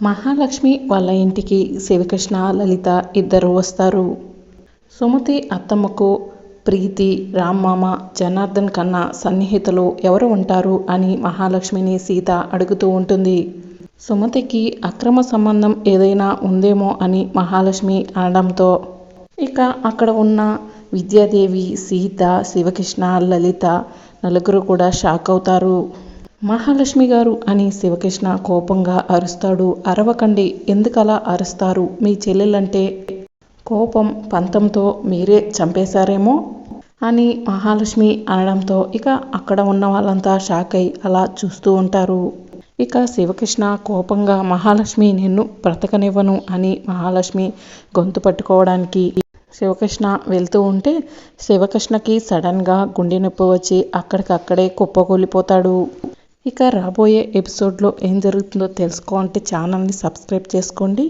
మహాలక్ష్మి వాళ్ళ ఇంటికి శివకృష్ణ లలిత ఇద్దరు వస్తారు. సుమతి అత్తమ్మకు ప్రీతి రామ్మామ జనార్దన్ కన్నా సన్నిహితులు ఎవరు ఉంటారు అని మహాలక్ష్మిని సీత అడుగుతూ ఉంటుంది. సుమతికి అక్రమ సంబంధం ఏదైనా ఉందేమో అని మహాలక్ష్మి అనడంతో ఇక అక్కడ ఉన్న విద్యాదేవి సీత శివకృష్ణ లలిత నలుగురు కూడా షాక్ అవుతారు. మహాలక్ష్మి గారు అని శివకృష్ణ కోపంగా అరుస్తాడు. అరవకండి ఎందుకలా అరుస్తారు? మీ చెల్లెలంటే కోపం పంతంతో మీరే చంపేశారేమో? అని మహాలక్ష్మి అనడంతో ఇక అక్కడ ఉన్న వాళ్ళంతా షాక్ అయి అలా చూస్తూ ఉంటారు. ఇక శివకృష్ణ కోపంగా మహాలక్ష్మి నిన్ను బ్రతకనివ్వను అని మహాలక్ష్మి గొంతు పట్టుకోవడానికి శివకృష్ణ వెళ్తూ ఉంటే శివకృష్ణకి సడన్గా గుండె నొప్పి వచ్చి అక్కడికక్కడే కుప్పకూలిపోతాడు. ఇక రాబోయే ఎపిసోడ్లో ఏం జరుగుతుందో తెలుసుకోవాలంటే ఛానల్ని సబ్స్క్రైబ్ చేసుకోండి.